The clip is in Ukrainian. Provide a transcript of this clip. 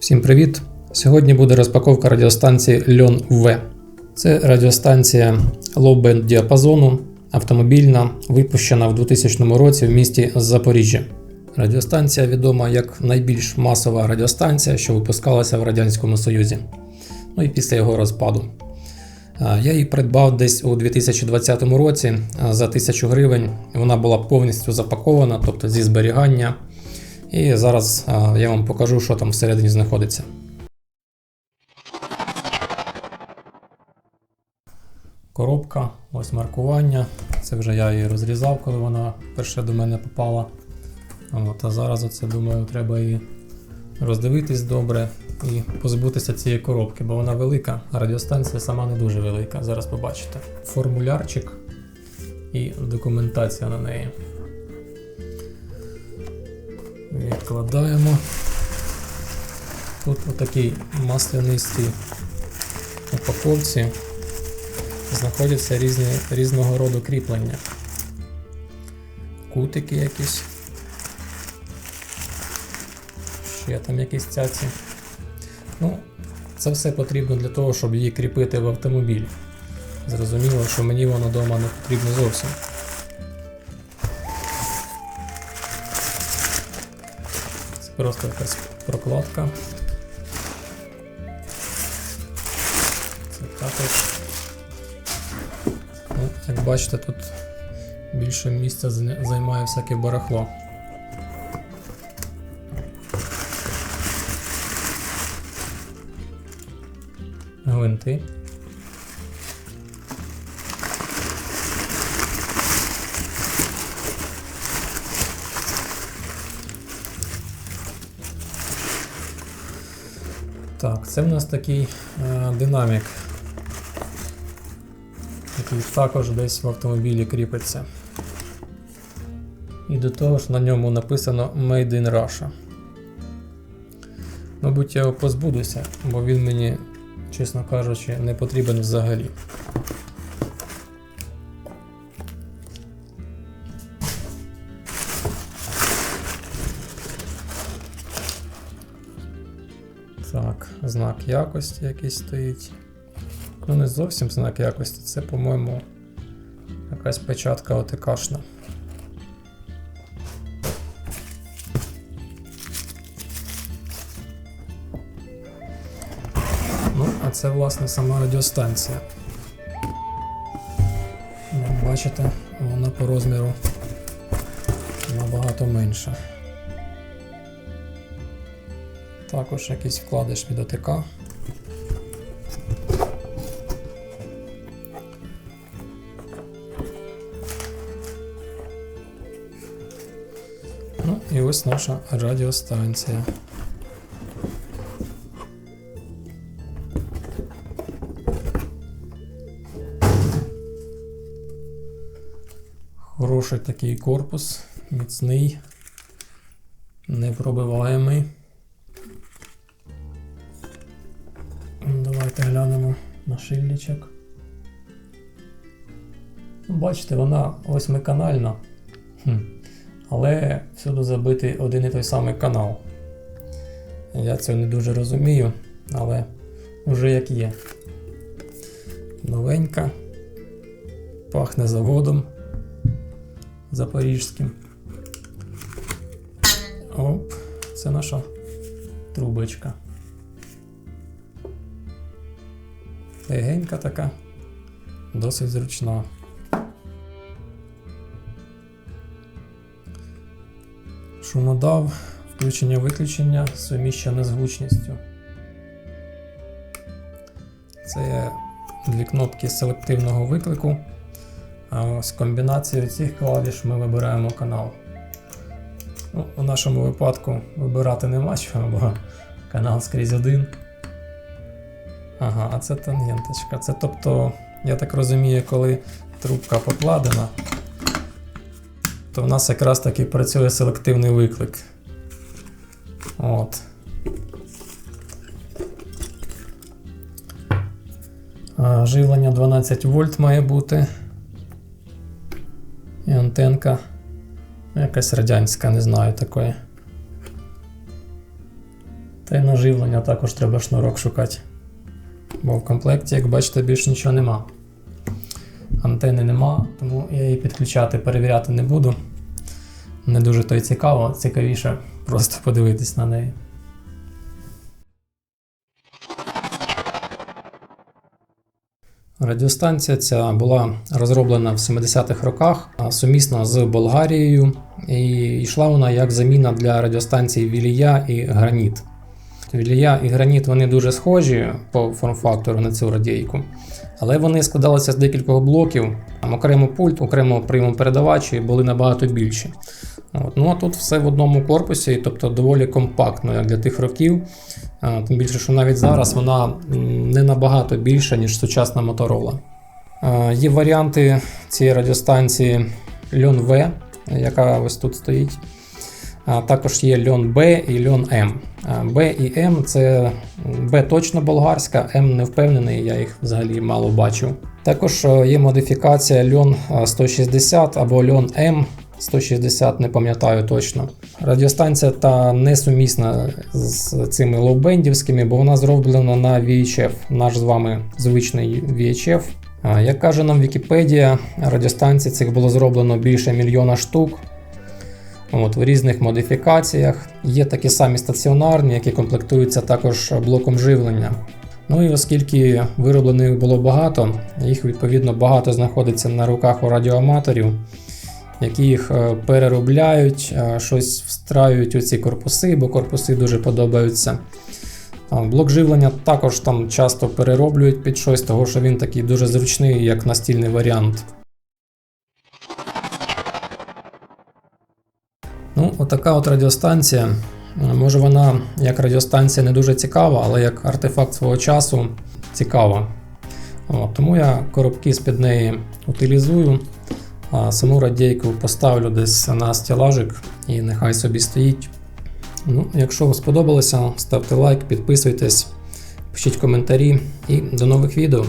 Всім привіт! Сьогодні буде розпаковка радіостанції Льон В. Це радіостанція low-band діапазону, автомобільна, випущена в 2000 році в місті Запоріжжя. Радіостанція відома як найбільш масова радіостанція, що випускалася в Радянському Союзі. Ну і після його розпаду. Я її придбав десь у 2020 році за 1000 гривень. Вона була повністю запакована, тобто зі зберігання. І зараз я вам покажу, що там всередині знаходиться. Коробка, ось маркування. Це вже я її розрізав, коли вона перше до мене попала. От, а зараз оце думаю, треба її роздивитись добре і позбутися цієї коробки, бо вона велика, а радіостанція сама не дуже велика. Зараз побачите. Формулярчик і документація на неї. Відкладаємо. Тут у такій маслянистій упаковці знаходяться різні, різного роду кріплення. Кутики якісь. Ще там якісь цяці. Ну, це все потрібно для того, щоб її кріпити в автомобіль. Зрозуміло, що мені воно вдома не потрібно зовсім. Просто якась прокладка. Це також. Ну, як бачите, тут більше місця займає всяке барахло. Гвинти. Це в нас такий е, динамік, який також десь в автомобілі кріпиться. І до того ж на ньому написано Made in Russia. Мабуть, я його позбудуся, бо він мені, чесно кажучи, не потрібен взагалі. Знак якості якийсь стоїть. Ну, не зовсім знак якості, це, по-моєму, якась печатка ОТКшна. Ну, а це, власне, сама радіостанція. Бачите, вона по розміру набагато менша. Також якийсь вкладиш від ОТК. Ну і ось наша радіостанція. Хороший такий корпус, міцний, непробиваємий. Давайте глянемо на шильничок. Ну, Бачите, вона восьмиканальна, хм. але всюди забитий один і той самий канал. Я цього не дуже розумію, але вже як є. Новенька, пахне заводом запорізьким. Оп, це наша трубочка. Легенька така, досить зручна. Шумодав, включення-виключення суміщене з гучністю. Це дві кнопки селективного виклику. З комбінацією цих клавіш ми вибираємо канал. Ну, у нашому випадку вибирати нема чого, бо канал скрізь один. Ага, а це тангенточка. Це тобто, я так розумію, коли трубка покладена, то в нас якраз таки працює селективний виклик. От. Живлення 12 вольт має бути. І антенка. Якась радянська, не знаю такої. Та й на живлення також треба шнурок шукати. Бо в комплекті, як бачите, більш нічого нема. Антени нема, тому я її підключати, перевіряти не буду. Не дуже то й цікаво, цікавіше просто подивитись на неї. Радіостанція ця була розроблена в 70-х роках сумісно з Болгарією, і йшла вона як заміна для радіостанцій Вілія і Граніт. Вілія і Граніт вони дуже схожі по форм-фактору на цю радійку, але вони складалися з декількох блоків. Там окремо пульт, окремо приймопередавачі були набагато більші. От. Ну а тут все в одному корпусі, тобто доволі компактно, як для тих років. Тим більше, що навіть зараз вона не набагато більша, ніж сучасна Motorola. А, Є варіанти цієї радіостанції Льон В, яка ось тут стоїть. Також є Льон Б і Льон М. Б і М це Б точно болгарська, М не впевнений, я їх взагалі мало бачив. Також е, є модифікація Льон 160 або Льон М 160, не пам'ятаю точно. Радіостанція та несумісна з цими лоубендівськими, бо вона зроблена на VHF, наш з вами звичний VHF. Як каже нам Вікіпедія, радіостанцій цих було зроблено більше мільйона штук. От, в різних модифікаціях. Є такі самі стаціонарні, які комплектуються також блоком живлення. Ну і оскільки вироблених було багато, їх відповідно багато знаходиться на руках у радіоаматорів, які їх е, переробляють, е, щось встраюють у ці корпуси, бо корпуси дуже подобаються. Блок живлення також там часто перероблюють під щось, того що він такий дуже зручний, як настільний варіант. Отака от радіостанція. Е, Може вона як радіостанція не дуже цікава, але як артефакт свого часу цікава. От, тому я коробки з-під неї утилізую, а саму радійку поставлю десь на стілажик і нехай собі стоїть. Ну, якщо вам сподобалося, ставте лайк, підписуйтесь, пишіть коментарі і до нових відео.